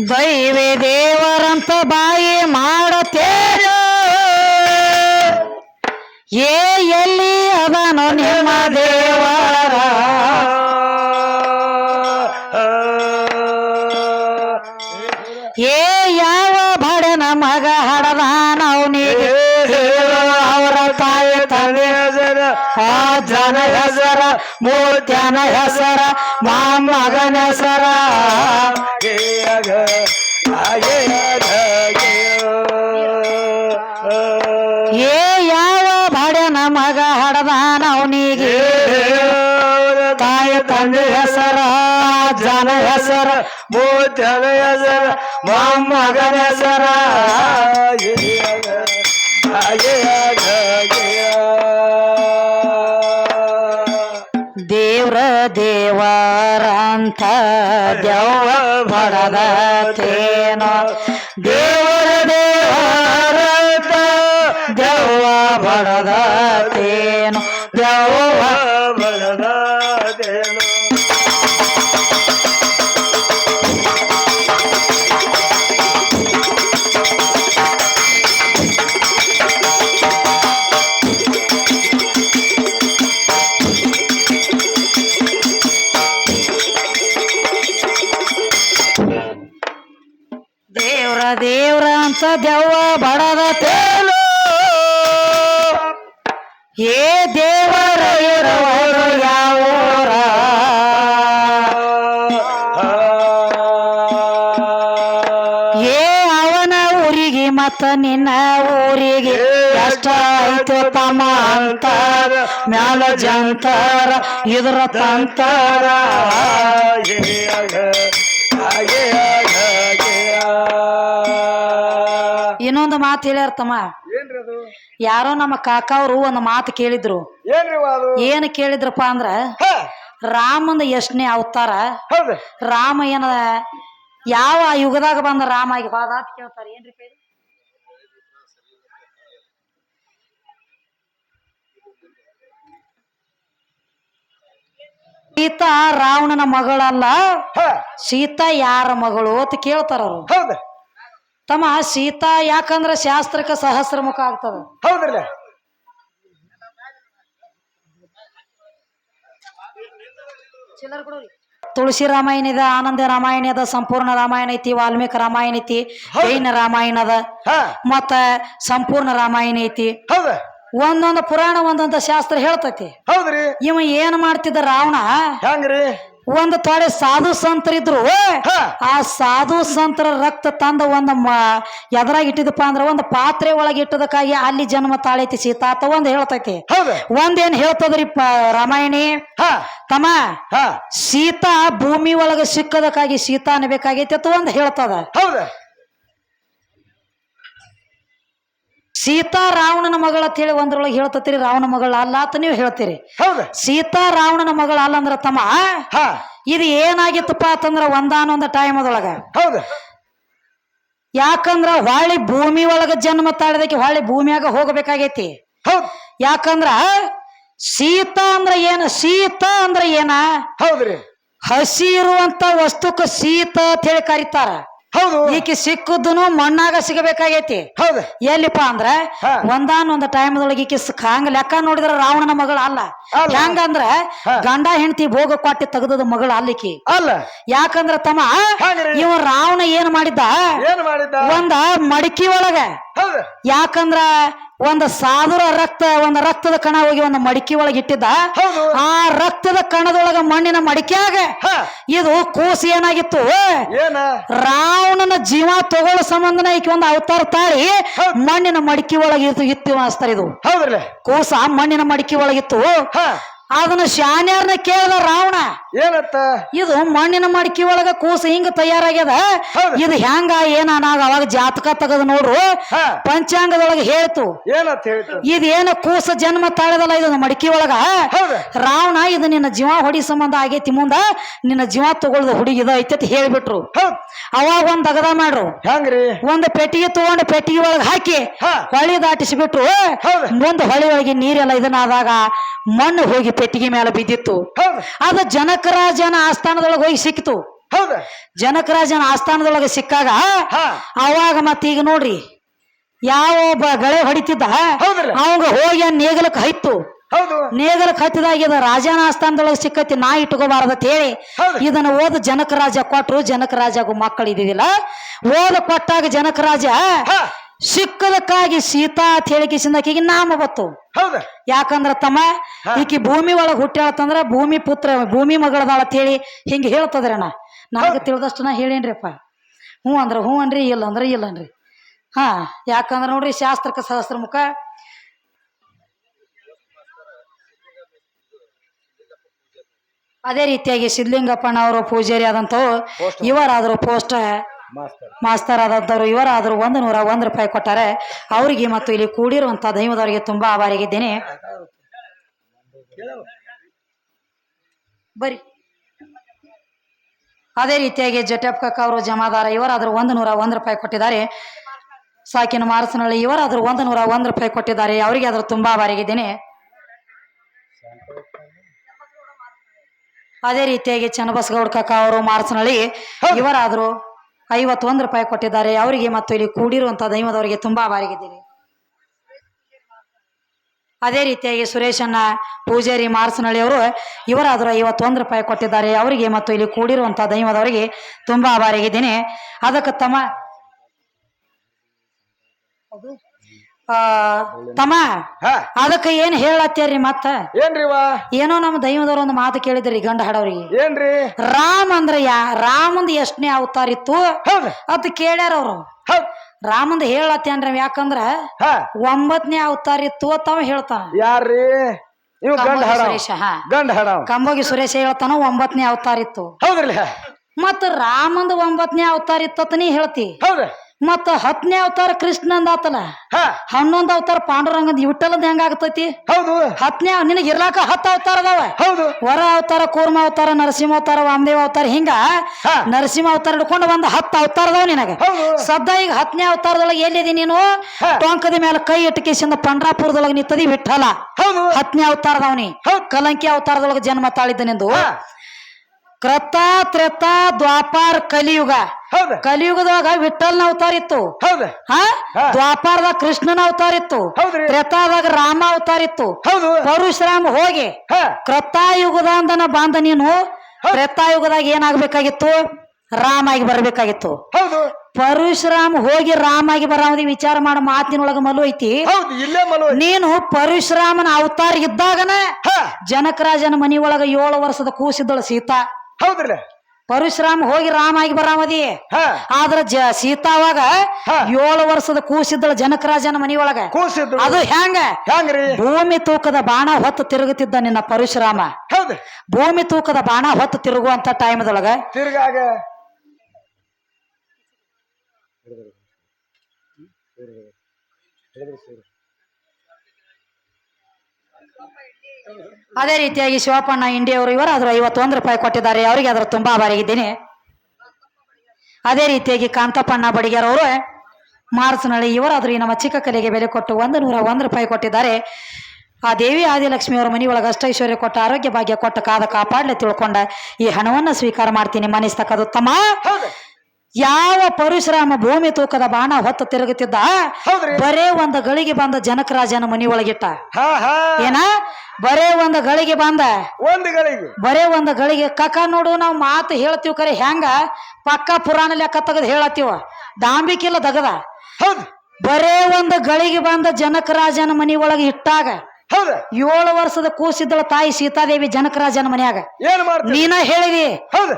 ದೈವೇ ದೇವರಂತ ಬಾಯಿ ಮಾಡತೇನು. ಏ ಎಲ್ಲಿ ಅದನು ನಿಮ್ಮ ದೇವರ? ಏ ಯಾವ ಬಡನ ಮಗ ಹಡದಾನವನಿಗೆ ಅವರ ತಾಯಿ ತಂದೆ. ಆ ಜನ ಮೂರ್ತ್ಯನ ಹೆಸರ ಮಗನ ಹೆಸರ ಏ ಯಾವ ಬಡನ ಮಗ ಹಡದಾನ ಅವನಿಗೆ ತಾಯಿ ತಂದೆ ಹೆಸರ ಜನ ಹೆಸರ ಮೂರ್ತಿಯನ ಹೆಸರ ಮಗನ ಹೆಸರ ದೇವ್ರ ದೇವರಂತ ದೆವ್ವ ಬಡದತೇನೋ ದೇವರ ದೇವರಂತ ದೆವ್ವ ಬಡದತೇನೋ ದೆವ್ವ ದೇವ್ರ ಅಂತ ದೆವ್ವ ಬಡದ ಏ ದೇವರ ಇರುವರು ಯಾವೂರ? ಏ ಅವನ ಊರಿಗೆ ಮತ್ತ ನಿನ್ನ ಊರಿಗೆ ಎಷ್ಟ ಐತೆ ತಮ್ಮ ಅಂತಾರ, ಮ್ಯಾಲ ಜಂತಾರ, ಇದ್ರ ತಂತಾರ. ಇನ್ನೊಂದು ಮಾತು ಹೇಳ್ಯಾರ ತಮ್ಮ ಯಾರೋ ನಮ್ಮ ಕಾಕಾವ್ರು ಒಂದು ಮಾತು ಕೇಳಿದ್ರು. ಏನ್ ಕೇಳಿದ್ರಪ್ಪ ಅಂದ್ರ ರಾಮನ ಎಷ್ಟನೇ ಅವತಾರ. ರಾಮ ಏನ ಯಾವ ಯುಗದಾಗ ಬಂದ ರಾಮ ಆಗಿ ಬಾದಾತ್ ಕೇಳ್ತಾರೆ. ಏನ್ರಿ ಸೀತಾ ರಾವಣನ ಮಗಳಲ್ಲ ಸೀತಾ ಯಾರ ಮಗಳು ಅಂತ ಕೇಳ್ತಾರ ಅವ್ರು ತಮ್ಮ ಸೀತಾ ಯಾಕಂದ್ರೆ ಶಾಸ್ತ್ರಕ್ಕೆ ಸಹಸ್ರ ಮುಖ ಆಗ್ತದ. ಹೌದ್ರಲ್ಲ? ತುಳಸಿ ರಾಮಾಯಣ ಇದೆ ಆನಂದ ರಾಮಾಯಣ ಅದ ಸಂಪೂರ್ಣ ರಾಮಾಯಣ ಐತಿ ವಾಲ್ಮೀಕಿ ರಾಮಾಯಣ ಐತಿ ಜೈನ ರಾಮಾಯಣ ಅದ ಹ. ಮತ್ತ ಸಂಪೂರ್ಣ ರಾಮಾಯಣ ಐತಿ. ಹೌದ? ಒಂದೊಂದು ಪುರಾಣ ಒಂದೊಂದು ಶಾಸ್ತ್ರ ಹೇಳ್ತೈತಿ. ಹೌದ್ರಿ. ಇವ ಏನ್ ಮಾಡ್ತಿದ್ದ ರಾವಣ? ಹೆಂಗ್ರಿ? ಒಂದು ತೊಡೆ ಸಾಧು ಸಂತರಿದ್ರು ಆ ಸಾಧು ಸಂತರ ರಕ್ತ ತಂದ ಒಂದು ಎದ್ರಾಗ ಇಟ್ಟಿದಪ್ಪ ಅಂದ್ರೆ ಒಂದು ಪಾತ್ರೆ ಒಳಗೆ ಇಟ್ಟದಕ್ಕಾಗಿ ಅಲ್ಲಿ ಜನ್ಮ ತಾಳೈತಿ ಸೀತಾ ಅಂತ ಒಂದ್ ಹೇಳ್ತೈತಿ. ಒಂದೇನ್ ಹೇಳ್ತದ್ರಿ ಪ ರಾಮಾಯಣಿ? ಹ. ತಮ್ಮ ಹ. ಸೀತಾ ಭೂಮಿ ಒಳಗ ಸಿಕ್ಕದಕ್ಕಾಗಿ ಸೀತಾ ಅನ್ಬೇಕಾಗೈತಿ ಅಂತ ಒಂದ್ ಹೇಳ್ತದ ಹೌದ ಸೀತಾ ರಾವಣನ ಮಗಳ ಅಂತೇಳಿ ಒಂದ್ರೊಳಗೆ ಹೇಳ್ತತ್ತೀರಿ ರಾವಣ ಮಗಳ ಅಲ್ಲ ಅಂತ ನೀವು ಹೇಳ್ತೀರಿ. ಹೌದು. ಸೀತಾ ರಾವಣನ ಮಗಳ ಅಲ್ಲ ಅಂದ್ರ ತಮ್ಮ? ಹ. ಇದು ಏನಾಗಿತ್ತಪ್ಪ ಅಂತಂದ್ರ ಒಂದಾನೊಂದ ಟೈಮ್ ಅದೊಳಗ ಹೌದ. ಯಾಕಂದ್ರ ಹೊಳ್ಳಿ ಭೂಮಿ ಒಳಗ ಜನ್ಮ ತಾಳದಕ್ಕೆ ಹೊಳ್ಳಿ ಭೂಮಿಯಾಗ ಹೋಗಬೇಕಾಗೈತಿ. ಯಾಕಂದ್ರ ಸೀತಾ ಅಂದ್ರ ಏನ? ಸೀತಾ ಅಂದ್ರ ಏನ? ಹೌದ್ರಿ. ಹಸಿ ಇರುವಂತ ವಸ್ತುಕ್ಕ ಸೀತ ಅಂತ ಹೇಳಿ ಕರೀತಾರ. ಹೌದು. ಈಕೆ ಸಿಕ್ಕುದನು ಮಣ್ಣಾಗ ಸಿಗಬೇಕಾಗೈತಿ. ಹೌದು. ಎಲ್ಲಿಪ್ಪ ಅಂದ್ರ ಹಾ. ಟೈಮ್ ಟೈಮ್ದೊಳಗೆ ಈಕೆ ಸಿಕ್ಕ ಹಂಗ ಲೆಕ್ಕ ನೋಡಿದ್ರ ರಾವಣನ ಮಗಳ ಅಲ್ಲ. ಅಲ್ಲ. ಹೆಂಗಂದ್ರ ಹಾ. ಗಂಡ ಹೆಂಡತಿ ಭೋಗ ಕೊಟ್ಟಿ ತೆಗದದ ಮಗಳ ಅಲ್ಲಿಕಿ ಅಲ್ಲ. ಯಾಕಂದ್ರ ತಮ್ಮ ಹೆಂಗ್ರಿ? ಇವ ರಾವಣ ಏನ್ ಮಾಡಿದ್ದ? ಏನ್ ಮಾಡಿದ್ದ? ಒಂದ ಮಡಿಕೆ ಒಳಗ. ಹೌದ. ಯಾಕಂದ್ರ ಒಂದ ಸಾವಿರ ರಕ್ತ ಒಂದು ರಕ್ತದ ಕಣ ಹೋಗಿ ಒಂದು ಮಡಿಕೆ ಒಳಗೆ ಇಟ್ಟಿದ್ದ. ಆ ರಕ್ತದ ಕಣದೊಳಗ ಮಣ್ಣಿನ ಮಡಿಕೆಯಾಗ ಇದು ಕೂಸು ಏನಾಗಿತ್ತು? ಏನ? ರಾವಣನ ಜೀವ ತಗೊಳ್ಳೋ ಸಂಬಂಧನ ಈಕೆ ಒಂದು ಅವತಾರ ತಾಳಿ ಮಣ್ಣಿನ ಮಡಿಕೆ ಒಳಗೆ ಇತ್ತು ಇತ್ತು ಮಾಸ್ತರ್ ಇದು. ಕೂಸ ಮಣ್ಣಿನ ಮಡಿಕೆ ಒಳಗಿತ್ತು ಅದನ್ನ ಶಾನ್ಯಾರ್ನ ಕೇಳಿದ ರಾವಣ ಏನತ್ತ? ಇದು ಮಣ್ಣಿನ ಮಡಿಕೆ ಒಳಗ ಕೂಸು ಹಿಂಗ ತಯಾರಾಗ್ಯದ? ಇದು ಹೆಂಗ ಏನ ನಾಗ ಅವಾಗ ಜಾತಕ ತಗದ್ ನೋಡ್ರು? ಪಂಚಾಂಗದೊಳಗ ಹೇಳ್ತು. ಏನಂತ ಹೇಳ್ತು? ಇದೇನು ಕೂಸ ಜನ್ಮ ತಾಳದಲ್ಲ ಇದು ಮಡಿಕೆ ಒಳಗ? ರಾವಣ ಇದು ನಿನ್ನ ಜೀವ ಹೊಡಿ ಸಂಬಂಧ ಆಗೈತಿ ಮುಂದ ನಿನ್ನ ಜೀವ ತಗೊಳ್ದ ಹುಡುಗಿದ ಇದು ಐತಿ ಅಂತ ಹೇಳ್ಬಿಟ್ರು. ಅವಾಗ ಒಂದ್ ಅಗದ ಮಾಡ್ರು. ಹೆಂಗ್ರಿ? ಒಂದು ಪೆಟ್ಟಿಗೆ ತಗೊಂಡ್ ಪೆಟ್ಟಿಗೆ ಒಳಗ ಹಾಕಿ. ಹೊಳಿ ದಾಟಿಸ್ಬಿಟ್ರು. ಮುಂದೆ ಹೊಳಿ ಒಳಗೆ ನೀರೆಲ್ಲ ಇದನ್ನಾದಾಗ ಮಣ್ಣು ಹೋಗಿ ಪೆಟ್ಟಿಗೆ ಮೇಲೆ ಬಿದ್ದಿತ್ತು. ಅದ ಜನಕರ ಜನ ಆಸ್ಥಾನದೊಳಗೆ ಹೋಗಿ ಸಿಕ್ತು ಹೌದ? ಜನಕರಾಜನ ಆಸ್ಥಾನದೊಳಗೆ ಸಿಕ್ಕಾಗ ಅವಾಗ ಮತ್ತ ಈಗ ನೋಡ್ರಿ ಯಾವ ಒಬ್ಬ ಗಳೆ ಹೊಡಿತಿದ್ದ ಅವಾಗ ಹೋಗಿ ನೇಗಲಕ್ಕೆ ಹೈತು ನೇಗಲಕ್ಕೆ ಹತ್ತಿದಾಗ ಇದು ರಾಜನ ಆಸ್ಥಾನದೊಳಗೆ ಸಿಕ್ಕತಿ ನಾ ಇಟ್ಕೋಬಾರದು ಅಂತ ಹೇಳಿ. ಇದನ್ನ ಓದ ಜನಕರಾಜ ಕೊಟ್ರು ಜನಕರಾಜಗೂ ಮಕ್ಕಳು ಇದ್ದಿದ್ದಿಲ್ಲ. ಓದ ಕೊಟ್ಟಾಗ ಜನಕರಾಜ ಹಾ. ಸಿಕ್ಕದಕ್ಕಾಗಿ ಸೀತಾ ಅಂತ ಹೇಳಿಕಿಸಿಂದ ಆಕಿಗೆ ನಾಮ ಗೊತ್ತು. ಹೌದಾ? ಯಾಕಂದ್ರ ತಮ್ಮ. ಈಕಿ ಭೂಮಿ ಒಳಗೆ ಹುಟ್ಟಾಳತ್ತಂದ್ರ ಭೂಮಿ ಪುತ್ರ ಭೂಮಿ ಮಗಳದಾಳ ಅಂತ ಹೇಳಿ ಹಿಂಗೆ ಹೇಳ್ತದ್ರಣ್ಣ ನನಗೆ ತಿಳಿದಷ್ಟು ನಾ ಹೇಳೇನ್ರಿಪ್ಪ. ಹ್ಞೂ ಅಂದ್ರೆ ಹ್ಞೂ ಅನ್ರಿ ಇಲ್ಲ ಅಂದ್ರೆ ಇಲ್ಲ ಅನ್ರಿ. ಹಾ ಯಾಕಂದ್ರ ನೋಡ್ರಿ ಶಾಸ್ತ್ರಕ್ಕೆ ಸಹಸ್ರ ಮುಖ. ಅದೇ ರೀತಿಯಾಗಿ ಸಿದ್ಲಿಂಗಪ್ಪಣ್ಣ ಅವರು ಪೂಜಾರಿ ಆದಂಥವು ಇವರಾದ್ರು ಪೋಸ್ಟ್ ಮಾಸ್ತರ್ ಆದವರು ಇವರಾದ್ರು ಒಂದು ನೂರ ಒಂದು ರೂಪಾಯಿ ಕೊಟ್ಟಾರೆ ಅವರಿಗೆ ಮತ್ತು ಇಲ್ಲಿ ಕೂಡಿರುವಂತ ದೈವದವರಿಗೆ ತುಂಬಾ ಆಭಾರಿಗಿದ್ದೇನೆ ಬರಿ. ಅದೇ ರೀತಿಯಾಗಿ ಜಟಪ್ ಕಕ್ಕ ಅವರು ಜಮಾದಾರ ಇವರಾದರೂ ಒಂದು ನೂರ ಒಂದು ರೂಪಾಯಿ ಕೊಟ್ಟಿದ್ದಾರೆ. ಸಾಕಿನ ಮಾರಸನಹಳ್ಳಿ ಇವರಾದರೂ ಒಂದು ನೂರ ಒಂದು ರೂಪಾಯಿ ಕೊಟ್ಟಿದ್ದಾರೆ. ಅವರಿಗೆ ಆದ್ರೂ ತುಂಬಾ ಆಭಾರಿಗಿದ್ದೇನೆ ಅದೇ ರೀತಿಯಾಗಿ ಚನ್ನಬಸಗೌಡ ಕಕ್ಕ ಅವರು ಮಾರಸನಹಳ್ಳಿ ಇವರಾದ್ರು ಐವತ್ತೊಂದು ರೂಪಾಯಿ ಕೊಟ್ಟಿದ್ದಾರೆ. ಅವರಿಗೆ ಮತ್ತು ಇಲ್ಲಿ ಕೂಡಿರುವಂತಹ ದೈವದವರಿಗೆ ತುಂಬಾ ಬಾರಿಗಿದ್ದೀರಿ. ಅದೇ ರೀತಿಯಾಗಿ ಸುರೇಶಣ್ಣ ಪೂಜಾರಿ ಮಾರ್ಸನಳ್ಳಿ ಅವರು ಇವರಾದರೂ ಐವತ್ತೊಂದು ರೂಪಾಯಿ ಕೊಟ್ಟಿದ್ದಾರೆ. ಅವರಿಗೆ ಮತ್ತು ಇಲ್ಲಿ ಕೂಡಿರುವಂತಹ ದೈವದವರಿಗೆ ತುಂಬಾ ಬಾರಿಗಿದ್ದೀನಿ. ಅದಕ್ಕೆ ತಮ್ಮ ಆ, ತಮ್ಮ ಹಾ. ಅದಕ್ಕೆ ಏನ್ ಹೇಳತ್ತೇರಿ ಮತ್ತ? ಏನ್ರಿವ ಏನೋ ನಮ್ಮ ದೈವದವ್ರ ಒಂದು ಮಾತು ಕೇಳಿದ್ರಿ ಗಂಡ ಹಾಡೋರಿಗೆ. ಏನ್ರಿ? ರಾಮ್ ಅಂದ್ರೆ ಯಾ ರಾಮಂದ್ ಎಷ್ಟನೇ ಅವತಾರ ಇತ್ತು? ಹೌದ. ಅದ್ ಕೇಳ್ಯಾರ ಅವ್ರು. ಹೌದ್. ರಾಮಂದ್ ಹೇಳತ್ತೇನ್ರಿ ಯಾಕಂದ್ರ ಹಾ. ಒಂಬತ್ತನೇ ಅವತಾರ ಇತ್ತು ಹೇಳ್ತಾನ. ಯಾರ್ರಿ? ಇವ್ ಗಂಡ ಕಂಬೋಗಿ ಹಾಡ ಸುರೇಶ ಹಾ. ಗಂಡ ಹಾಡ ಕಂಬೋಗಿ ಸುರೇಶ ಹೇಳ್ತಾನ ಒಂಬತ್ತನೇ ಅವತಾರ ಇತ್ತು. ಹೌದ್ರಲ್ಲ ಮತ್ತ ರಾಮಂದ್ ಒಂಬತ್ತನೇ ಅವತಾರ ಇತ್ತ ನೀ ಹೇಳ್ತಿ. ಹೌದ. ಮತ್ತ ಹತ್ತನೇ ಅವತಾರ ಕೃಷ್ಣಂದ ಆತಲ್ಲ ಹನ್ನೊಂದು ಹನ್ನೊಂದ್ ಅವತಾರ ಪಾಂಡುರಂಗ ಇವಟ್ಟಲ್ಲ ಹೆಂಗ ಆಗ್ತೈತಿ? ಹೌದು. ಹತ್ತನೇ ನಿನಗೆ ಇರ್ಲಾಕ ಹತ್ತು ಅವತಾರ ಅದಾವ. ಹೌದು. ವರ ಅವತಾರ ಕೂರ್ಮ ಅವತಾರ ನರಸಿಂಹ ಅವತಾರ ವಾಮದೇವ ಅವತಾರ ಹಿಂಗ ಹಾ. ನರಸಿಂಹ ಅವತಾರ ಹಿಡ್ಕೊಂಡು ಒಂದ್ ಹತ್ತು ಅವತಾರ ಅದಾವ ನಿನಗ. ಹೌದು. ಸದ್ದ ಈಗ ಹತ್ತನೇ ಅವತಾರದೊಳಗೆ ಎಲ್ಲಿದಿ ನೀನು? ಹಾ. ಟೊಂಕದ ಮೇಲೆ ಕೈ ಇಟ್ಟಕೇಸಿಂದ ಪಂಡ್ರಾಪುರದೊಳಗೆ ನಿಂತದಿ ವಿಠಲ ಹೌದು. ಹತ್ತನೇ ಅವತಾರದವನಿ ಹೌದ್. ಕಲಂಕಿ ಅವತಾರದೊಳಗೆ ಜನ್ಮ ತಾಳಿದ್ದ ನಿಂದು. ಹಾ. ಕೃತ ತ್ರೆತ ದ್ವಾಪಾರ ಕಲಿಯುಗ. ಹೌದ. ಕಲಿಯುಗದೊಳಗ ವಿಠಲ್ನ ಅವತಾರ ಇತ್ತು. ಹೌದ. ಹಾ? ಹಾ. ದ್ವಾಪಾರದಾಗ ಕೃಷ್ಣನ ಅವತಾರ ಇತ್ತು. ತ್ರೇತಾದಾಗ ರಾಮ ಅವತಾರ ಇತ್ತು. ಹೌದು. ಪರಶುರಾಮ ಹೋಗಿ ಹಾ. ಅಂದನ ಬಾಂಧ ನೀನು ತ್ರೇತಾಯುಗದಾಗ ಏನಾಗಬೇಕಾಗಿತ್ತು? ರಾಮ ಆಗಿ ಬರಬೇಕಾಗಿತ್ತು. ಹೌದು. ಪರಶುರಾಮ ಹೋಗಿ ರಾಮ ಆಗಿ ಬರೋದಿ ವಿಚಾರ ಮಾಡೋ ಮಾತಿನೊಳಗ ಮಲು ಐತಿ. ನೀನು ಪರಶುರಾಮನ ಅವತಾರ ಇದ್ದಾಗನ ಜನಕರಾಜನ ಮನಿಯೊಳಗ ಒಳಗ ಏಳು ವರ್ಷದ ಕೂಸಿದ್ದಳು ಸೀತಾ. ಹೌದ್ರಲ್ಲ? ಪರಶುರಾಮ್ ಹೋಗಿ ರಾಮ ಆಗಿ ಬರಾಮದಿ. ಹಾ. ಆದ್ರ ಜ ಸೀತಾವಾಗ. ಏಳು ವರ್ಷದ ಕೂಸಿದ್ದಳು ಜನಕರಾಜನ ಮನಿಯೊಳಗ. ಕೂಸಿದ್ರು ಅದು ಹೆಂಗ? ಹೆಂಗ್ರಿ? ಭೂಮಿ ತೂಕದ ಬಾಣ ಹೊತ್ತು ತಿರುಗುತ್ತಿದ್ದ ನಿನ್ನ ಪರಶುರಾಮ. ಹೌದು ಭೂಮಿ ತೂಕದ ಬಾಣ ಹೊತ್ತು ತಿರುಗುವಂತ ಟೈಮ್ದೊಳಗ ತಿರ್ಗಾಗ. ಅದೇ ರೀತಿಯಾಗಿ ಶಿವಪ್ಪಣ್ಣ ಇಂಡಿಯವರು ಇವರು ಅದ್ರ ಐವತ್ತೊಂದು ರೂಪಾಯಿ ಕೊಟ್ಟಿದ್ದಾರೆ. ಅವರಿಗೆ ಅದ್ರ ತುಂಬಾ ಆಭಾರಿಗಿದ್ದೀನಿ ಅದೇ ರೀತಿಯಾಗಿ ಕಾಂತಪ್ಪಣ್ಣ ಬಡಿಗೆರವರು ಮಾರ್ಚ್ನಲ್ಲಿ ಇವರು ಈ ನಮ್ಮ ಚಿಕ್ಕ ಕಲೆಗೆ ಬೆಲೆ ಕೊಟ್ಟು ಒಂದು ನೂರ ಒಂದು ರೂಪಾಯಿ ಕೊಟ್ಟಿದ್ದಾರೆ. ಆ ದೇವಿ ಆದಿಲಕ್ಷ್ಮಿ ಅವರ ಮನೆ ಒಳಗೆ ಅಷ್ಟೈಶ್ವರ್ಯ ಕೊಟ್ಟ ಆರೋಗ್ಯ ಭಾಗ್ಯ ಕೊಟ್ಟ ಕಾದ ಕಾಪಾಡಲೆ ತಿಳ್ಕೊಂಡ ಈ ಹಣವನ್ನ ಸ್ವೀಕಾರ ಮಾಡ್ತೀನಿ. ಮನಿಸ್ತಕ್ಕದು ತಮ್ಮ ಯಾವ ಪರಶುರಾಮ ಭೂಮಿ ತೂಕದ ಬಾಣ ಹೊತ್ತು ತಿರುಗುತ್ತಿದ್ದ? ಬರೇ ಒಂದು ಗಳಿಗೆ ಬಂದ ಜನಕರಾಜನ ಮನಿ ಒಳಗಿಟ್ಟ. ಏನ? ಬರೇ ಒಂದು ಗಳಿಗೆ ಬಂದ. ಒಂದು ಗಳಿಗೆ. ಬರೇ ಒಂದು ಗಳಿಗೆ. ಕಕ ನೋಡು ನಾವು ಮಾತು ಹೇಳ್ತೀವಿ ಕರೆ ಹೆಂಗ? ಪಕ್ಕ ಪುರಾಣ ಲೆಕ್ಕ ತೆಗೆದು ಹೇಳತ್ತೀವ. ದಾಂಬಿಕಿಲ್ಲ ದಗದ. ಬರೇ ಒಂದು ಗಳಿಗೆ ಬಂದ ಜನಕರಾಜನ ಮನಿ ಒಳಗೆ ಇಟ್ಟಾಗ ಹೌದ? ಏಳು ವರ್ಷದ ಕೂಸಿದ್ದಳ ತಾಯಿ ಸೀತಾದೇವಿ ಜನಕರಾಜನ ಮನ್ಯಾಗ. ಏನ್ ಮಾಡ್ತೀವಿ ನೀನ ಹೇಳಿದಿ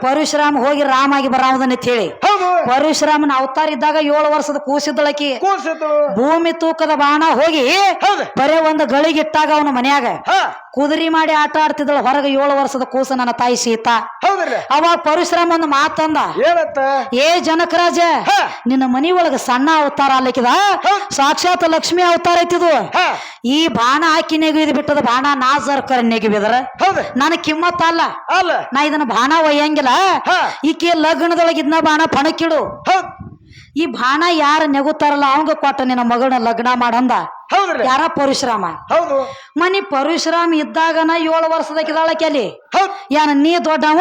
ಪರಶುರಾಮ್ ಹೋಗಿ ರಾಮಾಗಿ ಬರಾಮದನ್ನ ಹೇಳಿ. ಪರಶುರಾಮನ ಅವತಾರ ಇದ್ದಾಗ ಏಳು ವರ್ಷದ ಕೂಸಿದ್ದಳಕಿ ಕೂಸಿದ್ದು? ಭೂಮಿ ತೂಕದ ಬಾಣ ಹೋಗಿ ಬರೇ ಒಂದು ಗಳಿಗೆ ಇಟ್ಟಾಗ ಅವನ ಮನ್ಯಾಗ. ಕುದುರಿ ಮಾಡಿ ಆಟ ಆಡ್ತಿದ್ದಳ ಹೊರಗೆ ಏಳು ವರ್ಷದ ಕೂಸ ನನ್ನ ತಾಯಿ ಸೀತಾ. ಅವಾಗ ಪರಶುರಾಮ ಒಂದು ಮಾತಂದ ಏ ಜನಕರಾಜ ನಿನ್ನ ಮನಿ ಒಳಗ ಸಣ್ಣ ಅವತಾರ ಅಲ್ಲಿಕ್ಕಿದ. ಸಾಕ್ಷಾತ್ ಲಕ್ಷ್ಮಿ ಅವತಾರ ಐತಿದು. ಈ ಬಾಣ ಹಾಕಿ ನೆಗೆದು ಬಿಟ್ಟದ ಬಾಣ ನಾ ಸರ್ಕಾರ ನೆಗಿಬಿದ್ರ ನನ್ ನನ್ನ ಕಿಮ್ಮತ್ ಅಲ್ಲ. ಅಲ್ಲ ನಾ ಇದನ್ನ ಬಾಣ ಒಯ್ಯಂಗಿಲ್ಲ. ಈಕೆ ಲಗ್ನದೊಳಗ ಇದನ್ನ ಬಾಣ ಪಣಕಿಡು ಈ ಬಾಣ ಯಾರ ನೆಗುತ್ತಾರಲ್ಲ ಅವಂಗ ಕೊಟ್ಟ ನಿನ್ನ ಮಗಳನ್ನ ಲಗ್ನ ಮಾಡಂದ. ಯಾರ ಪರಶುರಾಮ? ಹೌದು. ಮನಿ ಪರಶುರಾಮ ಇದ್ದಾಗನ ಏಳು ವರ್ಷದಾಗ ಅಲ್ಲಿ. ಕೆಲಿ ಯಾನ ನೀ ದೊಡ್ಡವ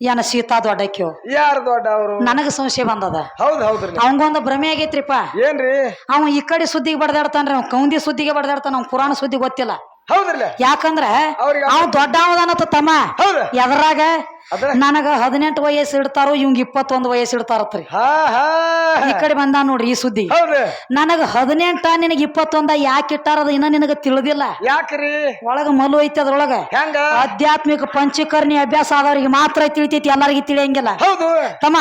ಏನ ಸೀತಾ ದೊಡ್ಡಕ್ಯೋ ಯಾರು ದೊಡ್ಡ ಅವರು? ನನಗ ಸಂಶಯ ಬಂದದ. ಹೌದ್ ಹೌದ್ರಿ. ಅವಂಗೊಂದು ಭ್ರಮೆ ಆಗೈತ್ರಿಪ್ಪ. ಏನ್ರಿ? ಅವ ಈ ಕಡೆ ಸುದ್ದಿಗೆ ಬಡ್ದಾಡ್ತಾನ್ರಿ ಅವ್ ಕೌಂದಿ ಸುದ್ದಿಗೆ ಬಡ್ದಾಡ್ತಾನ ಅವ್ನ ಪುರಾಣ ಸುದ್ದಿ ಗೊತ್ತಿಲ್ಲ. ಹೌದ್ರಲ್ಲ? ಯಾಕಂದ್ರ ಅವ್ರಿಗೆ ಅವ್ ದೊಡ್ಡವದಾನತ್ತ ತಮ್ಮ. ಹೌದ. ಎದ್ರಾಗ ಅದ್ರ ನನಗ ಹದಿನೆಂಟು ವಯಸ್ಸು ಇಡ್ತಾರೋ ಇವಂಗ ಇಪ್ಪತ್ತೊಂದು ವಯಸ್ಸು ಇಡ್ತಾರತ್ರಿ. ಈ ಕಡೆ ಬಂದ ನೋಡ್ರಿ ಈ ಸುದ್ದಿ. ನನಗ ಹದಿನೆಂಟ ನಿನಗ ಇಪ್ಪತ್ತೊಂದ ಯಾಕೆ ಇಟ್ಟಾರದ ಇನ್ನ ನಿನಗ ತಿಳಿದಿಲ್ಲ. ಯಾಕ್ರಿ? ಒಳಗ ಮಲು ಐತಿ ಅದ್ರೊಳಗ. ಆಧ್ಯಾತ್ಮಿಕ ಪಂಚಕರ್ಣಿ ಅಭ್ಯಾಸ ಆದವ್ರಿಗೆ ಮಾತ್ರ ತಿಳಿತೈತಿ ಎಲ್ಲಾರಿಗೆ ತಿಳಿಯಂಗಿಲ್ಲ. ಹೌದು. ತಮ್ಮ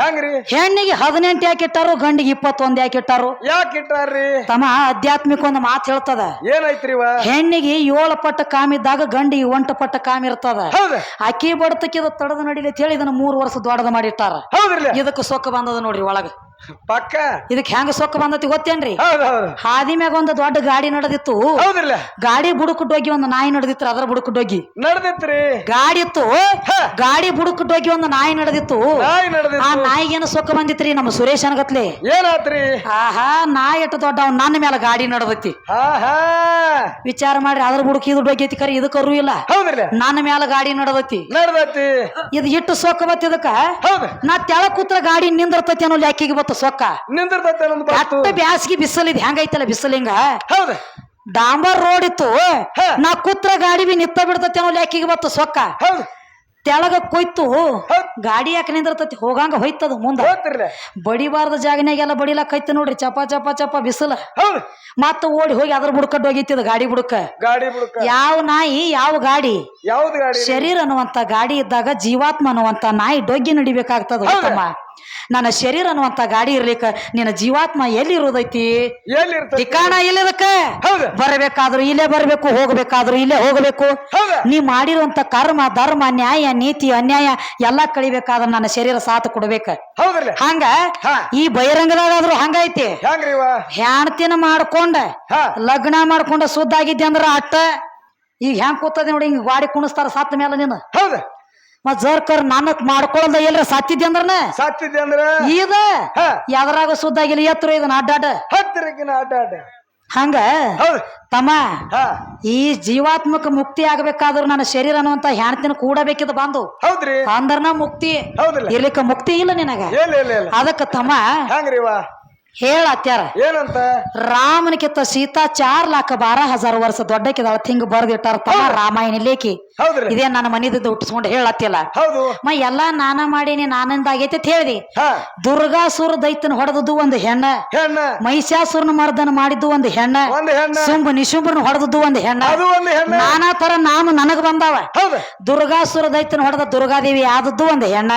ಹೆಂಗ್ರಿ? ಹೆಣ್ಣಿಗೆ ಹದಿನೆಂಟು ಯಾಕೆ ಇಟ್ಟಾರು ಗಂಡಿಗೆ ಇಪ್ಪತ್ತೊಂದ್ ಯಾಕೆ ಇಟ್ಟಾರು? ಯಾಕೆ ಇಟ್ಟಾರ್ರಿ? ತಮ್ಮ ಆಧ್ಯಾತ್ಮಿಕ ಒಂದು ಮಾತು ಹೇಳ್ತದ. ಏನಾಯ್ತ್ರಿ ಹೆಣ್ಣಿಗೆ ಏಳು ಪಟ್ಟ ಕಾಮಿದ್ದಾಗ ಗಂಡಿಗೆ ಒಂಟು ಪಟ್ಟ ಕಾಮ್ ಇರ್ತದ. ಹೌದ. ಅಕ್ಕಿ ಬಡತಕ್ಕಿದ ತಡದ ನಡಿಲಿ ಅಂತ ಹೇಳಿ ಇದನ್ನ ಮೂರು ವರ್ಷ ದೊಡ್ಡದ ಮಾಡಿಟ್ಟಾರ ಇದಕ್ಕೂ ಇದಕ್ಕೆ ಸೊಕ್ಕ ಬಂದದ ನೋಡ್ರಿ ಒಳಗ. ಪಕ್ಕ. ಇದಕ್ಕೆ ಹೆಂಗ ಸೊಕ್ಕ ಬಂದತಿ ಗೊತ್ತೇನ್ರಿ? ಹೌದ್ ಮ್ಯಾಗ ಒಂದು ದೊಡ್ಡ ಗಾಡಿ ನಡೆದಿತ್ತು. ಗಾಡಿ ಬುಡಕ್ ಡೋಗಿ ಒಂದು ನಾಯಿ ನಡೆದಿತ್ತು ಅದರ ಬುಡಕ್ ಡೋಗಿ ನಡ್ದಿತ್ರಿ. ಗಾಡಿ ಇತ್ತು. ಗಾಡಿ ಬುಡಕ್ ಡೋಗಿ ಒಂದು ನಾಯಿ ನಡೆದಿತ್ತು. ನಾಯಿ ಆ ನಾಯಿಗೆ ನಾಯಿಗೇನು ಸೊಕ್ಕ ಬಂದಿತ್ರಿ ನಮ್ಮ ಸುರೇಶ್ ಅನ್ಗತ್ಲಿ? ಏನಾತ್ರಿ? ಆಹಾ ನಾಯಿ ಎಟ್ಟು ದೊಡ್ಡ ಅವ್ನ ನನ್ನ ಮೇಲೆ ಗಾಡಿ ನಡೆದೈತಿ. ವಿಚಾರ ಮಾಡ್ರಿ ಅದ್ರ ಬುಡಕ್ ಇದು ಐತಿ ಕರಿ ಇದಕ್ಕರು ಇಲ್ಲ. ನನ್ನ ಮೇಲೆ ಗಾಡಿ ನಡೆದೈತಿ. ನಡೆದತಿ. ಇದು ಇಟ್ಟು ಸೊಕ್ಕ ಬತ್ತಿದಕ್ಕ? ನಾ ತೆಳ ಕೂತ್ರ ಗಾಡಿ ನಿಂದಿರ್ತೈತಿ ಅನ್ನೋ ಲೆಕ್ಕಿಗೆ ಬತ್ತ ಸೊಕ್ಕ ನಿಂದಿರ್ತೈತೆ ಬಾತು ಕೆಟ್ಟ ಬ್ಯಾಸ್ಗಿ ಬಿಸಿಲಿದ್ ಹೆಂಗೈತಲ್ಲ ಬಿಸಿಲಿಂಗ? ಹೌದು. ಡಾಂಬರ್ ರೋಡ್ ಇತ್ತು. ನಾ ಕುತ್ರ ಗಾಡಿ ಬಿ ನಿತ್ತ ಬಿಡ್ತತಿ ಅನ್ನೋ ಲೆಕ್ಕಿಗೆ ಬತ್ತು ಸೊಕ್ಕ. ಹೌದು. ತೆಳಗ ಕೊಯ್ತು. ಗಾಡಿ ಯಾಕೆ ನಿಂದಿರ್ತತಿ? ಹೋಗಂಗ ಹೋಯ್ತದ ಮುಂದ. ಬಡಿಬಾರದ ಬಡಿಬಾರ್ದ ಜಾಗನಾಗೆಲ್ಲ ಬಡಿಲಾಕೈತಿ ನೋಡ್ರಿ. ಚಪ ಚಪ ಚಪ ಬಿಸಿಲ. ಹೌದು. ಮತ್ತ ಓಡಿ ಹೋಗಿ ಅದ್ರ ಬುಡಕಡ್ ಹೋಗಿತ್ತದ ಗಾಡಿ ಬುಡಕ ಗಾಡಿ ಬುಡಕ ಯಾವ ನಾಯಿ ಯಾವ ಗಾಡಿ? ಯಾವ್ದು ಗಾಡಿ? ಶರೀರ ಅನ್ನುವಂತ ಗಾಡಿ ಇದ್ದಾಗ ಜೀವಾತ್ಮ ಅನ್ನುವಂತ ನಾಯಿ ಡೊಗ್ಗಿ ನಡಿಬೇಕಾಗ್ತದ. ನನ್ನ ಶರೀರ ಅನ್ನುವಂತ ಗಾಡಿ ಇರ್ಲಿಕ್ಕ ನಿನ್ನ ಜೀವಾತ್ಮ ಎಲ್ಲಿ ಇರೋದೈತಿ ಎಲ್ಲಿ ಇರ್ತೈತಿ ಠಿಕಾಣ ಇಲ್ಲದಕ್ಕ ಬರಬೇಕಾದ್ರೂ ಇಲ್ಲೇ ಬರಬೇಕು ಹೋಗ್ಬೇಕಾದ್ರೂ ಇಲ್ಲೇ ಹೋಗಬೇಕು. ನೀ ಮಾಡಿರುವಂತ ಕರ್ಮ ಧರ್ಮ ನ್ಯಾಯ ನೀತಿ ಅನ್ಯಾಯ ಎಲ್ಲಾ ಕಳಿಬೇಕಾದ್ರ ನನ್ನ ಶರೀರ ಸಾಥ್ ಕೊಡ್ಬೇಕ. ಹಂಗ? ಈ ಬಹಿರಂಗದಾಗಾದ್ರೂ ಹಂಗೈತಿ ಹ್ಯಾಣತಿನ ಹೆಣ್ತಿನ ಮಾಡ್ಕೊಂಡ ಹಾ. ಲಗ್ನ ಮಾಡ್ಕೊಂಡ ಸುದ್ದ ಆಗಿದ್ದೆ ಅಂದ್ರ ಅಟ್ಟ. ಈಗ ಹೆಂಗ್ ಕೂತದೆ ನೋಡಿ ಹಿಂಗ್ ಗಾಡಿ ಕುಣಿಸ್ತಾರ ಸತ್ತ ಮೇಲೆ ನೀನು. ಮತ್ ಜರ್ಕರ್ ನಾನಕ್ ಮಾಡ್ಕೊಳದ ಎಲ್ರ ಸತ್ತಿದ್ದೆ ಅಂದ್ರನ? ಸಾತ್ತಿದ್ದೆ ಅಂದ್ರ? ಇದ ಯಾವ್ದ್ರಾಗ ಸುದ್ದಾಗಿಲ್ಲ ಎತ್ತರ ಇದನ್ನ ಅಡ್ಡಾಡ ಹತ್ತಿರಕ್ಕಿನ ಅಡ್ಡಾಡ ಅಡ್ಡ ಹಂಗ? ತಮ್ಮ ಹಾ. ಈ ಜೀವಾತ್ಮಕ ಮುಕ್ತಿ ಆಗ್ಬೇಕಾದ್ರೂ ನನ್ನ ಶರೀರ ಅನ್ನುವಂತ ಹೆಣ್ತಿನ ಕೂಡಬೇಕಿದ ಬಂದು. ಹೌದ್ರಿ. ಅಂದ್ರನ ಮುಕ್ತಿ. ಇರ್ಲಿಕ್ಕ ಮುಕ್ತಿ ಇಲ್ಲ ನಿನಗ? ಅದಕ್ಕ ತಮ್ಮ ಹೆಂಗ್ರಿ ಇವ ಹೇಳ ಅತ್ಯಾರ ಏನಂತ ರಾಮನಿಕಿತ್ತ ಸೀತಾ ಚಾರ್ ಲಾಖ ಬಾರ ಹಜಾರ್ ವರ್ಷ ದೊಡ್ಡಕ್ಕಿದಾಳ. ತಿಂಗ್ ಬರ್ದಿಟ್ಟಾರ ತಮ್ಮ ರಾಮಾಯಣ ಲೇಖಿ. ಹೌದ್ರಿ. ಇದೇ ನನ್ನ ಮನಿದಿಂದ ಹುಟ್ಟಿಸ್ಕೊಂಡು ಹೇಳತ್ತಿಲ್ಲ ಹೌದು. ಮ ಎಲ್ಲಾ ನಾನ ಮಾಡೀನಿ ನಾನಂದ ಆಗೈತೆ ಅಂತ ಹೇಳ್ದಿ. ದುರ್ಗಾಸುರ ದೈತನ ಹೊಡೆದದ್ದು ಒಂದು ಹೆಣ್ಣ. ಹೆಣ್ಣ. ಮಹಿಷಾಸುರನ ಮರ್ದನ ಮಾಡಿದ್ದು ಒಂದು ಹೆಣ್ಣ. ಸುಂಬ ನಿಶುಂಬರನ ಹೊಡೆದದ್ದು ಒಂದು ಹೆಣ್ಣ. ನಾನಾ ತರ ನಾಮ ನನಗ ಬಂದಾವ. ದುರ್ಗಾಸುರ ದೈತನ ಹೊಡೆದ ದುರ್ಗಾದೇವಿ ಆದದ್ದು ಒಂದು ಹೆಣ್ಣ.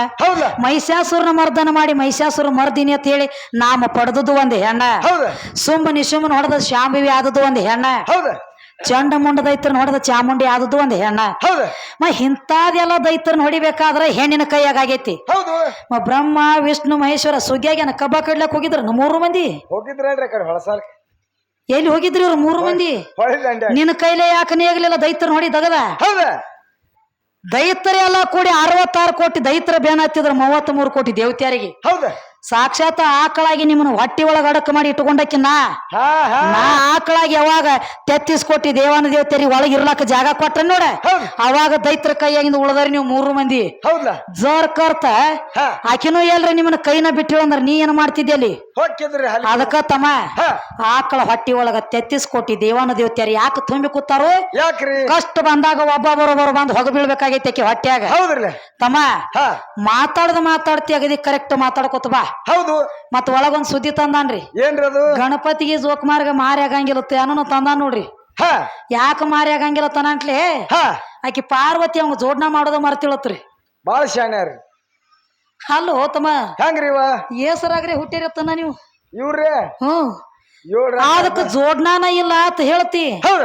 ಮಹಿಷಾಸುರನ ಮರ್ದನ ಮಾಡಿ ಮಹಿಷಾಸುರ ಮರ್ದಿನಿ ಅಂತ ಹೇಳಿ ನಾಮ ಪಡೆದದ್ದು ಒಂದು ಹೆಣ್ಣ. ಸುಮ್ಮನೆ ಸುಮ್ಮನೆ ಹೊಡೆದ ಶಾಂಭವಿ ಆದದ್ದು ಒಂದು ಹೆಣ್ಣ. ಚಂಡ ಮುಂಡ ದೈತ್ರ ಹೊಡೆದ ಚಾಮುಂಡಿ ಆದದ್ದು ಒಂದು ಹೆಣ್ಣ. ಮ ಇಂಥದೆಲ್ಲ ದೈತ್ರ ಹೊಡಿಬೇಕಾದ್ರೆ ಹೆಣ್ಣಿನ ಕೈಯಾಗ ಆಗೈತಿ ಮ ಬ್ರಹ್ಮ ವಿಷ್ಣು ಮಹೇಶ್ವರ ಸುಗ್ಗಿಯಾಗ ಕಬ್ಬ ಕಡ್ಲಕ್ ಹೋಗಿದ್ರ ಮೂರು ಮಂದಿ? ಎಲ್ಲಿ ಹೋಗಿದ್ರಿ ಇವ್ರು ಮೂರು ಮಂದಿ? ನಿನ್ನ ಕೈಲೇ ಯಾಕನೇ ಆಗ್ಲಿಲ್ಲ ದೈತ್ರ ನೋಡಿ ದಗದ ದೈತ್ರ ದೈತರೆ ಎಲ್ಲ ಕೂಡಿ ಅರವತ್ತಾರು ಕೋಟಿ ದೈತ್ರ ಬೇನ್ ಹತ್ತಿದ್ರ ಮೂವತ್ತ್ ಮೂರು ಕೋಟಿ ದೇವತ್ಯಾರಿಗೆ. ಹೌದ. ಸಾಕ್ಷಾತ್ ಆಕಳಾಗಿ ನಿಮ್ಮನ್ನ ಹೊಟ್ಟಿ ಒಳಗ ಅಡಕ ಮಾಡಿ ಇಟ್ಕೊಂಡಕ್ಕಿ ನಾ ಹಾ ಹಾ. ನಾ ಆಕಳಾಗಿ ಯಾವಾಗ ತೆತ್ತಿಸ್ ಕೋಟಿ ದೇವಾನ ದೇವತೆರಿ ಒಳಗೆ ಇರ್ಲಾಕ ಜಾಗ ಕೊಟ್ರ ನೋಡ. ಹೌದು. ಅವಾಗ ದೈತ್ರ ಕೈಯಾಗಿಂದ ಉಳದರಿ ನೀವು ಮೂರು ಮಂದಿ. ಹೌದಾ ಜರ್ ಕರ್ತ. ಹಾ. ಆಕಿನೂ ಎಲ್ರಿ ನಿಮ್ಮನ್ನ ಕೈನ ಬಿಟ್ಟಿವ ಅಂದ್ರ ನೀ ಏನ್ ಮಾಡ್ತಿದ್ದೆ ಅಲ್ಲಿ? ಅದಕ್ಕ ತಮ್ಮ ಹಾ. ಆಕಳ ಹೊಟ್ಟಿ ಒಳಗ ತೆತ್ತಿಸ್ ಕೋಟಿ ದೇವಾನ ದೇವತೆರಿ ಯಾಕೆ ತುಂಬಿ ಕೂತಾರೋ? ಯಾಕ್ರಿ? ಕಷ್ಟ ಬಂದಾಗ ಒಬ್ಬ ಬರೋಬರು ಬಂದು ಹೊಗ ಬೀಳ್ಬೇಕಾಗೈತಿ ಆಕಿ ಹೊಟ್ಯಾಗ. ಹೌದ್ರಲ್ಲ? ತಮ್ಮ ಹಾ. ಮಾತಾಡ್ದ ಮಾತಾಡ್ತಿ ಅಗದಿ ಕರೆಕ್ಟ್ ಮಾತಾಡ್ಕೊತ ಬಾ. ಹೌದು. ಮತ್ ಒಳಗೊಂದ್ ಸುದ್ದಿ ತಂದಾನ್ರಿ. ಏನ್ರಿ ಅದು? ಗಣಪತಿಗೆ ಜೋಕುಮಾರ್ಗ ಮಾರಿ ಆಗಂಗಿಲ್ಲ ಏನೋ ತಂದಾನ್ ನೋಡ್ರಿ. ಹಾ. ಯಾಕ ಮಾರಿ ಆಗಂಗಿಲ್ಲ ತನಂಟ್ಲೆ ಹಾ. ಆಕಿ ಪಾರ್ವತಿ ಅವಂಗ ಜೋಡ್ನ ಮಾಡೋದ ಮರ್ತಿಳತ್ರಿ. ಬಾಳ ಶಾಣ್ಯಾರಿ. ಹಲೋ ತಮ್ಮ. ಹೆಂಗ್ರಿ ಇವ? ಏಸರಾಗ್ರಿ ಹುಟ್ಟಿರತ್ತನ ನೀವು? ಇವ್ರಿ ಹ್ಮ್ ಇವ್ರ ಅದಕ್ಕೆ ಜೋಡ್ನಾನ ಇಲ್ಲ ಅಂತ ಹೇಳ್ತಿ. ಹೌದ?